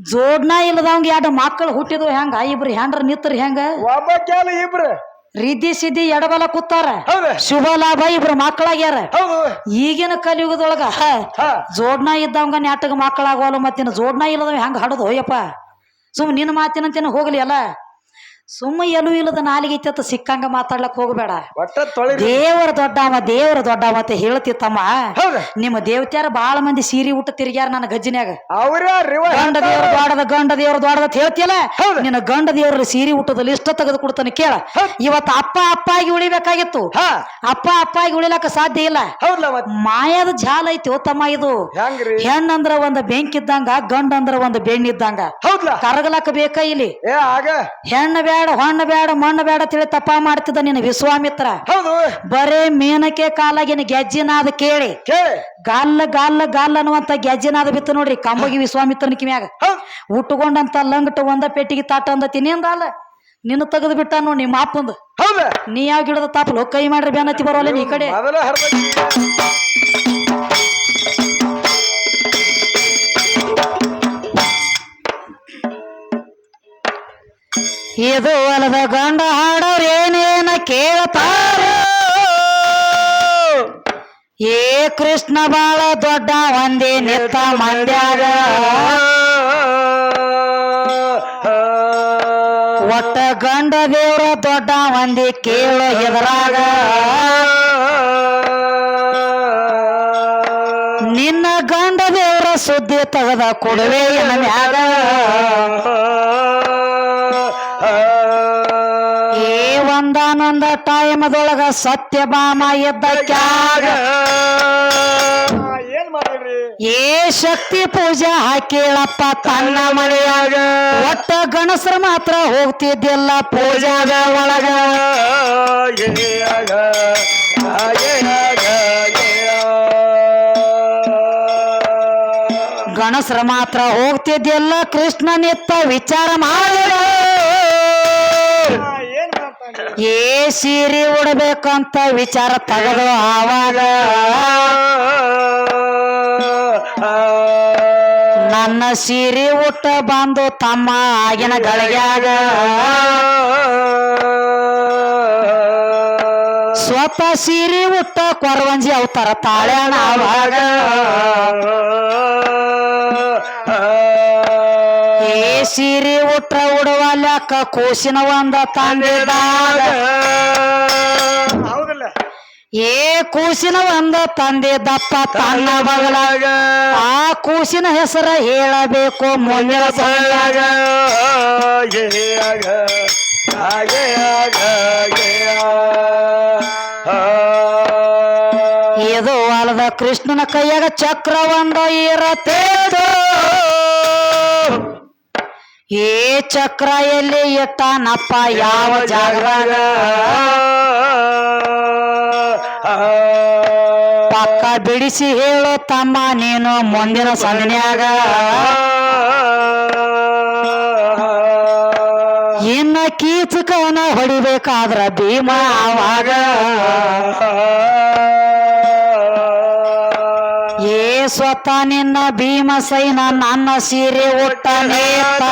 ಜೋಡ್ನ ಇಲ್ಲದವಂಗ ಎರಡು ಮಕ್ಕಳು ಹುಟ್ಟಿದ್ವು ಹೆಂಗ? ಇಬ್ರು ಹೆಂಡ್ರ ನಿತ್ರಿ ಹೆಂಗ? ಒಬ್ಬ ಕೇಳ ಇಬ್ರು. ರಿದ್ದಿ ಸಿದ್ದಿ ಎಡಬಲ ಕೂತಾರ. ಹೌದ. ಶುಭ ಲಾಭ ಇಬ್ರು ಮಕ್ಕಳಾಗ್ಯಾರ. ಹೌದು. ಈಗಿನ ಕಲಿಯುಗದೊಳಗ ಜೋಡ್ನ ಇದ್ದವಂಗ ನೆಟ್ಟಗ ಮಕ್ಕಳಾಗೋಲ್ಲ ಮತ್ತಿನ ಜೋಡ್ನ ಇಲ್ಲದವ ಹೆಂಗ ಹಡದು ಹೋಯಪ್ಪ ಸುಮ್ ನಿನ್ನ ಮಾತಿನಂತೇನ ಹೋಗ್ಲಿ ಅಲ್ಲ ಸುಮ್ಮ ಎಲು ಇಲ್ಲದ ನಾಲಿಗೆ ಇತ್ತ ಸಿಕ್ಕಂಗ ಮಾತಾಡ್ಲಕ್ ಹೋಗಬೇಡ. ದೇವರ ದೊಡ್ಡವ ದೇವರ ದೊಡ್ಡವ ಅಂತ ಹೇಳ್ತಿತ್ತಮ್ಮ. ನಿಮ್ಮ ದೇವತ್ಯಾರ ಬಾಳ ಮಂದಿ ಸೀರಿ ಊಟ ತಿರ್ಗ್ಯಾರ ನನ್ನ ಗಜ್ಜಿನ್ಯಾಗ. ಗಂಡ ದೇವ್ರ ದೊಡ್ಡದ ಗಂಡ ದೇವರ ದೊಡ್ಡದ ಅಂತ ಹೇಳ್ತಿಯಲ್ಲ. ನಿನ್ನ ಗಂಡ ದೇವ್ರ ಸೀರಿ ಊಟದಲ್ಲಿ ಇಷ್ಟ ತೆಗೆದು ಕೊಡ್ತಾನೆ ಕೇಳ. ಇವತ್ತು ಅಪ್ಪ ಅಪ್ಪ ಆಗಿ ಉಳಿಬೇಕಾಗಿತ್ತು. ಅಪ್ಪ ಅಪ್ಪ ಆಗಿ ಉಳಿಲಕ್ಕ ಸಾಧ್ಯ ಇಲ್ಲ. ಮಾಯಾದ ಜಾಲ ಐತಿ ಓತಮ್ಮ ತಮ್ಮ ಇದು. ಹೆಣ್ಣಂದ್ರ ಒಂದ್ ಬೆಂಕಿ ಇದ್ದಂಗ ಗಂಡ ಅಂದ್ರ ಒಂದ್ ಬೆಣ್ಣಿದ್ದಂಗ. ಬೇಕಾ ಕರಗಲಕ್ಕ ಬೇಕ ಇಲ್ಲಿ? ಹೆಣ್ಣ ಬೇಡ ಹೊಣ್ಣ ಬೇಡ ಮಣ್ಣು ಬೇಡ ತಿಳಿ ತಪ್ಪ ಮಾಡ್ತಿದ್ದ ನಿನ್ನ ವಿಶ್ವಾಮಿತ್ರ. ಹೌದು. ಬರೇ ಮೇನಕೆ ಕಾಲಾಗಿನ ಗೆಜ್ಜಿನಾದ ಕೇಳಿ. ಕೇಳಿ. ಗಾಲ್ಲ ಗಾಲ್ಲ ಗಾಲ್ ಅನ್ನುವಂತ ಗೆಜ್ಜಿನಾದ ಬಿತ್ತು ನೋಡ್ರಿ ಕಂಬಗಿ ವಿಶ್ವಾಮಿತ್ರನ ಕಿಮ್ಯಾಗ ಹೌದ್ ಉಟ್ಕೊಂಡಂತ ಲಂಗಟ ಒಂದ ಪೆಟ್ಟಿಗೆ ತಾಟ ಅಂದ ತಿನ್ನಿಂದ ಅಲ್ಲ. ನಿನ್ನ ತೆಗೆದು ಬಿಟ್ಟ ನೋಡಿ ನಿಮ್ಮ ಅಪ್ಪಂದು. ಹೌದ. ನೀ ಯಾವ ಗಿಡದ ತಾಪಲು? ಕೈ ಮಾಡ್ರಿ ಬೇನತಿ ಬರೋಲ್ಲ ನೀ ಈ ಕಡೆ. ಮೊದಲ ಇದು ಹೊಲದ ಗಂಡ ಹಾಡೋರು ಏನೇನ ಕೇಳ್ತಾರ? ಏ ಕೃಷ್ಣ ಬಾಳ ದೊಡ್ಡ ಒಂದೇ ನಿತ್ತ ಮಂಡ್ಯಾಗ ಒಟ್ಟ ಗಂಡ ದೇವ್ರ ದೊಡ್ಡ ಒಂದಿ ಕೇಳೋ ಎದುರಾಗ. ನಿನ್ನ ಗಂಡ ದೇವ್ರ ಸುದ್ದಿ ತೆಗೆದ ಕೊಡುವೆ ಮ್ಯಾಗ. ಏ ಒಂದಾನೊಂದ ಸತ್ಯ ಸತ್ಯಭಾಮ ಎದ್ದ ಕ್ಯಾಗ ಏನ್ ಮಾಡಿದ್ರಿ ಏ ಶಕ್ತಿ ಪೂಜೆ ಹಾಕಿಳಪ್ಪ ತನ್ನ ಮನೆಯಾಗ. ಒಟ್ಟ ಗಣಸರು ಮಾತ್ರ ಹೋಗ್ತಿದ್ದಿಲ್ಲ ಪೂಜಾದ ಒಳಗ. ಗಣಸರು ಮಾತ್ರ ಹೋಗ್ತಿದ್ದಿಲ್ಲ ಕೃಷ್ಣನಿತ್ತ ವಿಚಾರ ಮಾಡಿದ. ಏ ಸೀರೆ ಅಂತ ವಿಚಾರ ತಗದು ಆವಾಗ ನನ್ನ ಸೀರೆ ಉಟ್ಟ ಬಂದು ತಮ್ಮ ಆಗಿನ ಗಳಿಗೆಯಾಗ ಸ್ವತಃ ಸೀರೆ ಉಟ್ಟ ಕೊರವಂಜಿ ಅವತಾರ ತಾಳ್ಯಾಣ ಆವಾಗ ಏ ಸೀರೆ ಉಟ್ರ ಲೆಕ್ಕ ಕೂಸಿನ ಒಂದ ತಂದಿದಾಗ ಹೌದಲ್ಲ? ಏ ಕೂಸಿನ ಒಂದ ದಪ್ಪ ತನ್ನ ಬಗಲಾಗ. ಆ ಕೂಸಿನ ಹೆಸರ ಹೇಳಬೇಕು ಮುಂದಿನ ಸಮಯಾಗ ಇದು ಅಲ್ಲದ ಕೃಷ್ಣನ ಕೈಯಾಗ ಚಕ್ರ ಒಂದ ಇರತ್ತೇದು ಏ ಚಕ್ರ ಎಲ್ಲಿ ಎತ್ತಾನಪ್ಪ ಯಾವ ಜಾಗದಾಗ? ಪಕ್ಕ ಬಿಡಿಸಿ ಹೇಳು ತಮ್ಮ ನೀನು ಮುಂದಿನ ಸಂದಿನ್ಯಾಗ ಇನ್ನ ಕೀಚಕನ ಹೊಡಿಬೇಕಾದ್ರ ಭೀಮ ಆವಾಗ. ಸ್ವತಃ ನಿನ್ನ ಭೀಮಸೈನ ನನ್ನ ಸೀರೆ ಉಟ್ಟ ನೇತ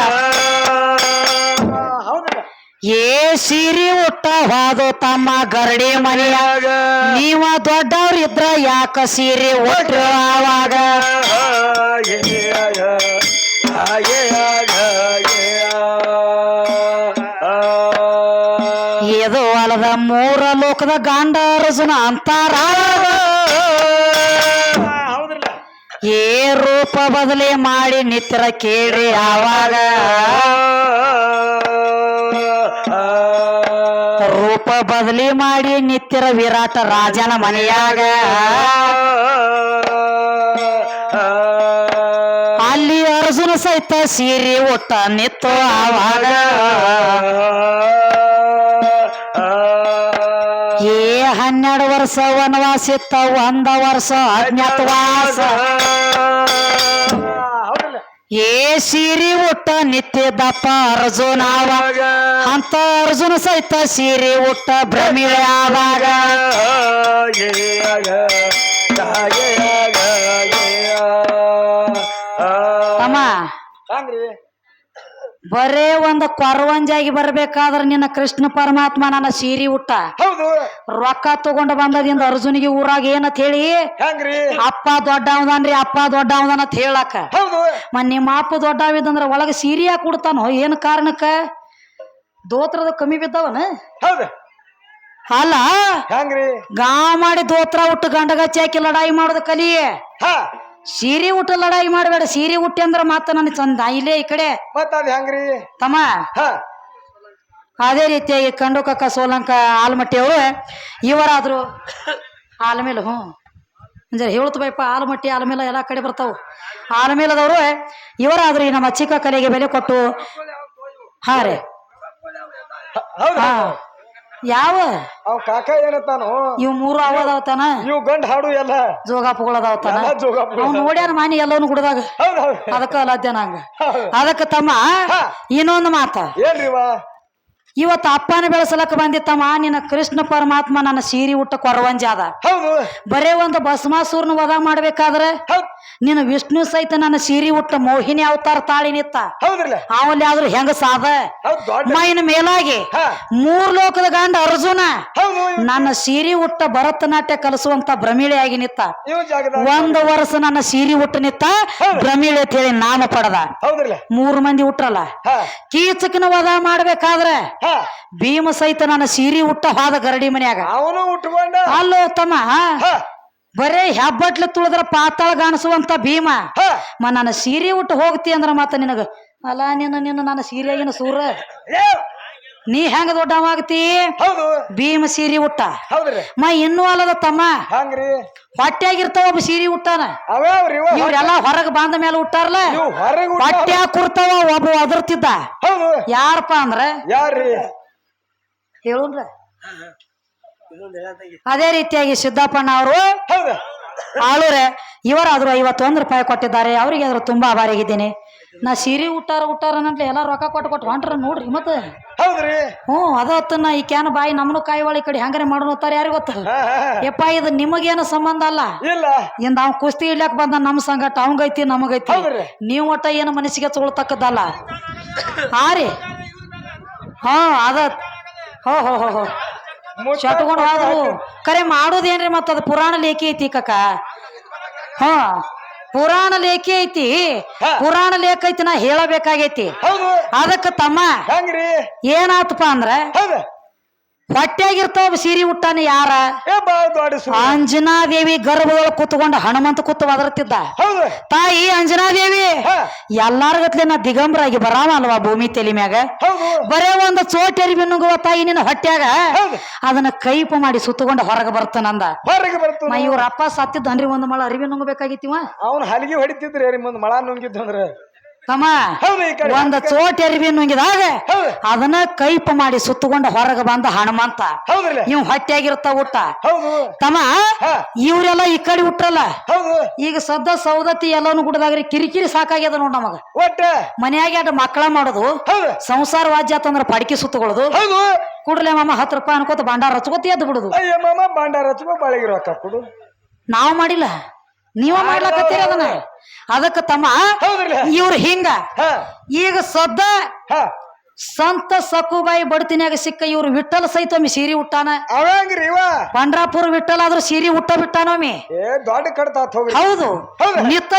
ಹೌದಲ್ಲ ಏ ಸೀರೆ ಉಟ್ಟ ಹೋದು ತಮ್ಮ ಗರಡಿ ಮನೆಯಾಗ ನೀವ ದೊಡ್ಡವ್ರಿದ್ರ ಯಾಕ ಸೀರೆ ಉಟ್ರು ಆವಾಗ ಇದು ಅಲ್ಲದ ಮೂರ ಲೋಕದ ಗಾಂಡ ಅಂತಾರ ಏ ರೂಪ ಬದಲಿ ಮಾಡಿ ನಿತ್ರ ಕೇಳಿ ಆವಾಗ ರೂಪ ಬದಲಿ ಮಾಡಿ ನಿತ್ಯರ ವಿರಾಟ ರಾಜನ ಮನೆಯಾಗ. ಅಲ್ಲಿ ಅರ್ಜುನ ಸಹಿತ ಸೀರೆ ಒಟ್ಟ ನಿತ್ತು ಆವಾಗ. ಹನ್ನೆರಡು ವರ್ಷ ವನವಾಸಿತ್ತ ಒಂದ ವರ್ಷ ಅಜ್ಞಾತವಾಸ ಏ ಸೀರೆ ಉಟ್ಟ ನಿತ್ಯದಪ್ಪ ಅರ್ಜುನ ಆವಾಗ ಅಂತ ಅರ್ಜುನ ಸಹಿತ ಸೀರೆ ಆವಾಗ. ತಮ್ಮ. ಹಂಗ್ರಿ ಬರೇ ಒಂದು ಕೊರವಂಜಾಗಿ ಬರ್ಬೇಕಾದ್ರೆ ನಿನ್ನ ಕೃಷ್ಣ ಪರಮಾತ್ಮ ನನ್ನ ಸೀರಿ ಉಟ್ಟ. ಹೌದು. ರೊಕ್ಕ ತಗೊಂಡು ಬಂದದಿಂದ ಅರ್ಜುನಿಗೆ ಊರಾಗ ಏನಂತ ಹೇಳಿ? ಹೆಂಗ್ರಿ? ಅಪ್ಪ ದೊಡ್ಡವದನ್ರಿ ಅಪ್ಪ ದೊಡ್ಡವದನ ಅಂತ ಹೇಳಕ. ಹೌದು. ಮ ನಿಮ್ಮ ಅಪ್ಪ ದೊಡ್ಡವಿದಂದ್ರ ಒಳಗ ಸೀರೆ ಯಾಕೆ ಕೊಡ್ತಾನೋ ಏನು ಕಾರಣಕ್ಕ? ದೋತ್ರದ ಕಮ್ಮಿ ಬಿದ್ದವನ? ಹೌದ. ಅಲ್ಲ ಹೆಂಗ್ರಿ? ಗಾ ಮಾಡಿ ದೋತ್ರ ಉಟ್ಟು ಗಂಡಗಚ್ಚಿ ಹಾಕಿ ಲಡಾಯಿ ಮಾಡೋದು ಕಲಿಯೇ ಹಾ. ಸೀರೆ ಉಟ್ಟು ಲಡಾಯಿ ಮಾಡಬೇಡ. ಸೀರೆ ಉಟ್ಟಿ ಅಂದ್ರ ಮಾತ ನನ್ ಚಂದ. ಇಲ್ಲೇ ಈ ಕಡೆ. ಮತ್ತ ಅದ್ ಹೆಂಗ್ರಿ? ತಮ್ಮ. ಹಾ. ಅದೇ ರೀತಿಯಾಗಿ ಕಂಡು ಕಕ್ಕ ಸೋಲಂಕ ಆಲ್ಮಟ್ಟಿ ಅವರು ಇವರಾದ್ರು ಆಲ್ಮೇಲೆ ಹ್ಞೂ. ಅಂದ್ರೆ ಹೇಳ್ತು ಬೈಪ ಆಲ್ಮಟ್ಟಿ ಆಲ್ಮೇಲ ಎಲ್ಲ ಕಡೆ ಬರ್ತಾವು. ಆಲ್ಮೇಲದವರು ಇವರಾದ್ರು ಈ ನಮ್ಮ ಚಿಕ್ಕ ಕಲೆಗೆ ಬೆಲೆ ಕೊಟ್ಟು ಹಾ ರೀ. ಹೌದ ಯಾವ? ಅವ್ ಕಾಕ ಏನತ್ತಾನು ಇವ್ ಮೂರು ಅವದಾವತಾನ ಇವ್ ಗಂಡ್ ಹಾಡು ಎಲ್ಲ. ಜೋಗಾಪುಗಳದಾವತಾನ ಅವ್ನು ನೋಡ್ಯಾನ ಮಾನಿ ಎಲ್ಲವನು ಗುಡದಾಗ. ಹೌದ್ ಹೌದ್. ಅದಕ್ಕ ಅಲ್ಲದ್ಯಾನ ಅದಕ್ಕ ತಮ್ಮ. ಇನ್ನೊಂದು ಮಾತ. ಏನ್ರಿವ ಇವತ್ತು ಅಪ್ಪನ ಬೆಳೆಸಲಕ್ಕ ಬಂದಿತ್ತಮ್ಮ ನಿನ್ನ ಕೃಷ್ಣ ಪರಮಾತ್ಮ ನನ್ನ ಸೀರಿ ಉಟ್ಟ ಕೊರವಂಜ ಅದ. ಹೌದು. ಬರೇ ಒಂದು ಭಸ್ಮಾಸೂರ್ನ ವಧ ಮಾಡ್ಬೇಕಾದ್ರೆ? ನಿನ್ನ ವಿಷ್ಣು ಸಹಿತ ನನ್ನ ಸೀರಿ ಉಟ್ಟ ಮೋಹಿನಿ ಅವತಾರ ತಾಳಿ ನಿತ್ತ. ಹೌದ್ರಲ್ಲ. ಅವಲ್ಲಿ ಆದ್ರೂ ಹೆಂಗ ಸಾದ ಹೌದ್ ದೊಡ್ಡ. ಮೈನ ಮೇಲಾಗಿ ಹಾ. ಮೂರ್ ಲೋಕದ ಗಂಡ ಅರ್ಜುನ ಹೌದು. ನನ್ನ ಸೀರಿ ಉಟ್ಟ ಭರತನಾಟ್ಯ ಕಲಿಸುವಂತ ಭ್ರಮಿಳೆಯಾಗಿ ನಿತ್ತ. ಒಂದು ವರ್ಷ ನನ್ನ ಸೀರಿ ಉಟ್ಟ ನಿತ್ತ. ಭ್ರಮಿಳೆ ಅಂತ ಹೇಳಿ ನಾಮ ಪಡೆದ. ಹೌದ್ರಲ್ಲ. ಮೂರು ಮಂದಿ ಉಟ್ರಲ್ಲ. ಹಾ. ಕೀಚಕನ ವಧ ಮಾಡ್ಬೇಕಾದ್ರೆ ಭೀಮ ಸಹಿತ ನನ್ನ ಸೀರೆ ಉಟ್ಟ ಹೋದ ಗರಡಿ ಮನ್ಯಾಗ. ಅವನು ಉಟ್ಕೊಂಡ. ಅಲ್ಲೋ ತಮ್ಮ ಬರೇ ಹೆಬ್ಬಟ್ಲು ತುಳಿದ್ರ ಪಾತಾಳ ಕಾಣಿಸುವಂತ ಭೀಮ. ಮ ನನ್ನ ಸೀರೆ ಉಟ್ಟು ಹೋಗ್ತಿ ಅಂದ್ರ ಮತ್ತ ನಿನಗ. ಅಲ್ಲ ನಿನ್ನ ನಿನ್ನ ನನ್ನ ಸೀರೆಗಿನ ಸೂರ. ನೀ ಹೆಂಗ ದೊಡ್ಡವಾಗ್ತಿ ಹೌದು. ಭೀಮ ಸೀರಿ ಉಟ್ಟ. ಹೌದ್ರಿ. ಮ ಇನ್ನೂ ಅಲ್ಲದ ತಮ್ಮ. ಹಂಗ್ರಿ. ಹೊಟ್ಯಾಗಿರ್ತಾವ ಒಬ್ಬ ಸೀರಿ ಉಟ್ಟಾನ. ಅವ್ಯಾವ್ರಿ ಇವ ಇವ್ರೆಲ್ಲಾ ಹೊರಗ್ ಬಂದ ಮೇಲೆ ಉಟ್ಟಾರಲ್ಲ? ಹೊಟ್ಟೆ ಹೊರಗೆ ಹೊಟ್ಯಾಗ ಕುರ್ತಾವ ಒಬ್ಬ ಒದರ್ತಿದ್ದ. ಹೌದು. ಯಾರಪ್ಪ ಅಂದ್ರ? ಯಾರ್ರಿ? ಹೇಳುನ್ರ ಅದೇ ರೀತಿಯಾಗಿ ಸಿದ್ದಪ್ಪಣ್ಣ ಅವರು ಆಳುರೆ ಆಳೂರೆ ಅದ್ರ ಐವತ್ತೊಂದು ರೂಪಾಯಿ ಕೊಟ್ಟಿದ್ದಾರೆ. ಅವರಿಗೆ ಆದ್ರೂ ತುಂಬಾ ಆಭಾರಿಯಾಗಿದ್ದೀನಿ. ನಾ ಸೀರೆ ಉಟ್ಟಾರ ಉಟ್ಟಾರ ಅನ್ನಟ್ಲೆ ಎಲ್ಲ ರೊಕ್ಕ ಕೊಟ್ಟು ಕೊಟ್ಟು ಹೊಂಟ್ರ ನೋಡ್ರಿ ಮತ್ತೆ. ಹೌದ್ರಿ? ಹ್ಞೂ ಅದತ್ತ ನಾ ಈ ಕ್ಯಾನ್ ಬಾಯಿ ನಮ್ಮನು ಕಾಯಿ ಒಳಗೆ ಕಡೆ ಹಂಗಾರೆ ಮಾಡೋತಾರ ಯಾರಿಗೆ ಗೊತ್ತಲ್ಲ ಯಪ್ಪ ಇದು ನಿಮಗೇನು ಸಂಬಂಧ ಅಲ್ಲ? ಇಲ್ಲ. ಇಂದ ಅವ್ನು ಕುಸ್ತಿ ಇಡ್ಲಕ್ ಬಂದ ನಮ್ಮ ಸಂಗಟ ಅವಂಗೈತಿ ನಮಗೈತಿ. ಹೌದ್ರಿ. ನೀವು ಒಟ್ಟ ಏನು ಮನಸ್ಸಿಗೆ ತಗೊಳ್ತಕ್ಕದ್ದಲ್ಲ? ಹಾ ರೀ. ಹಾ ಅದ. ಹೋ ಹೋ ಹೋ ಹೋ. ಚಟ್ಕೊಂಡು ಹೋದ್ರು. ಕರೆ ಮಾಡೋದೇನ್ರಿ ಮತ್ತದು ಪುರಾಣ ಲೇಖಿ ಐತಿ ಕಕ್ಕ? ಹಾ. ಪುರಾಣ ಲೇಖಿ ಐತಿ. ಪುರಾಣ ಲೇಖ ಐತಿ ನಾ ಹೇಳಬೇಕಾಗೈತಿ. ಹೌದು. ಅದಕ್ಕ ತಮ್ಮ ಹೆಂಗ್ರಿ? ಏನಾತಪ್ಪ ಅಂದ್ರ ಹೌದ ಸೀರಿ ಉಟ್ಟಾನ ಯಾರ? ಏ ದೊಡ್ಡ ಅಂಜನಾದೇವಿ ಗರ್ಭದೊಳಗೆ ಕೂತ್ಕೊಂಡು ಹನುಮಂತ ಕೂತು ಒದರ್ತಿದ್ದ ಹೌದು. ತಾಯಿ ಅಂಜನಾದೇವಿ ಹಾ. ಎಲ್ಲಾರ್ಗತ್ಲೆ ನಾ ದಿಗಂಬರಾಗಿ ಬರಾವ ಅಲ್ವಾ ಭೂಮಿ ತೆಲಿ ಮ್ಯಾಗ? ಹೌದು. ಬರೇ ಒಂದು ಚೋಟೆರಿ ಬಿನ್ನುಗುವ ತಾಯಿ ನಿನ್ನ ಹೊಟ್ಯಾಗ? ಹೌದು. ಅದನ್ನ ಕೈಪ ಮಾಡಿ ಸುತ್ತಕೊಂಡು ಹೊರಗೆ ಬರ್ತಾನಂದ ಹೊರಗೆ ಬರ್ತು ಮ ಇವ್ರ ಅಪ್ಪ ಸತ್ತಿದ್ದನ್ರಿ ಒಂದು ಮಳ ಅರಿವಿ ನುಂಗಬೇಕಾಗಿತ್ತಿವ? ಅವ್ನ ಹಲಿಗೆ ಹೊಡಿತಿದ್ರಿ ರೀ ಮುಂದ್ ಮಳ ನುಂಗಿದ್ದು ಅಂದ್ರ ತಮ್ಮ ಹೌದು ಈ ಕಡೆ. ಒಂದ್ ಚೋಟ್ ಎರಿವಿ ನುಂಗಿದಾಗ ಹೌದು. ಅದನ್ನ ಕೈಪ ಮಾಡಿ ಸುತ್ತಕೊಂಡು ಹೊರಗೆ ಬಂದ ಹನುಮಂತ. ಹೌದ್ರಲ್ಲ. ಇವ್ ಹೊಟ್ಯಾಗಿರ್ತಾವ ಊಟ. ಹೌದು. ತಮ್ಮ ಇವರೆಲ್ಲ ಇವ್ರೆಲ್ಲ ಈ ಕಡೆ ಹುಟ್ರಲ್ಲ? ಹೌದು. ಈಗ ಸದ್ದ ಸೌದತ್ತಿ ಎಲ್ಲಾನು ಗುಡದಾಗ್ರಿ ಕಿರಿಕಿರಿ ಸಾಕಾಗ್ಯದ ನೋಡ್ ನಮಗ. ಒಟ್ಟ. ಮನ್ಯಾಗ ಎರಡು ಮಕ್ಕಳ ಮಾಡೋದು ಹೌದು. ಸಂಸಾರ ವಾಜ್ಯ ಆತಂದ್ರ ಪಡಿಕೆ ಸುತ್ತಕೊಳ್ಳೋದು ಹೌದು. ಕೂಡಲೇ ಮಾಮ ಹತ್ತು ರೂಪಾಯಿ ಅನ್ಕೋತ ಬಂಡಾರ ಹಚ್ಕೋತಿ ಎದ್ದು ಬಿಡುದು. ಅಯ್ಯ ಮಾಮ ಬಾಂಡಾರ ಹಚ್ಕೋ ಬಾಳಿಗೆ ರೊಕ್ಕ ಕೊಡು. ನಾವ್ ಮಾಡಿಲ್ಲ. ನೀವ ಮಾಡ್ಲಾಕತ್ತೀರ ಅದನ್ನ? ಅದಕ್ಕ ತಮ್ಮ ಇವ್ರು ಹಿಂಗ. ಈಗ ಸದ್ದ ಹಾ. ಸಂತ ಸಕುಬಾಯಿ ಬಡ್ತಿನ್ಯಾಗ ಸಿಕ್ಕ ಇವ್ರು ವಿಠಲ್ ಸಹಿತ ಒಮ್ಮೆ ಸೀರೆ ಉಟ್ಟಾನ? ಇವ. ಪಂಡ್ರಾಪುರ ವಿಠಲ್ ಆದ್ರೂ ಸೀರಿ ಉಟ್ಟ ಬಿಟ್ಟಾನೊಮ್ಮೆ ದೊಡ್ಡ ಹೌದಾ? ನಿತ್ತ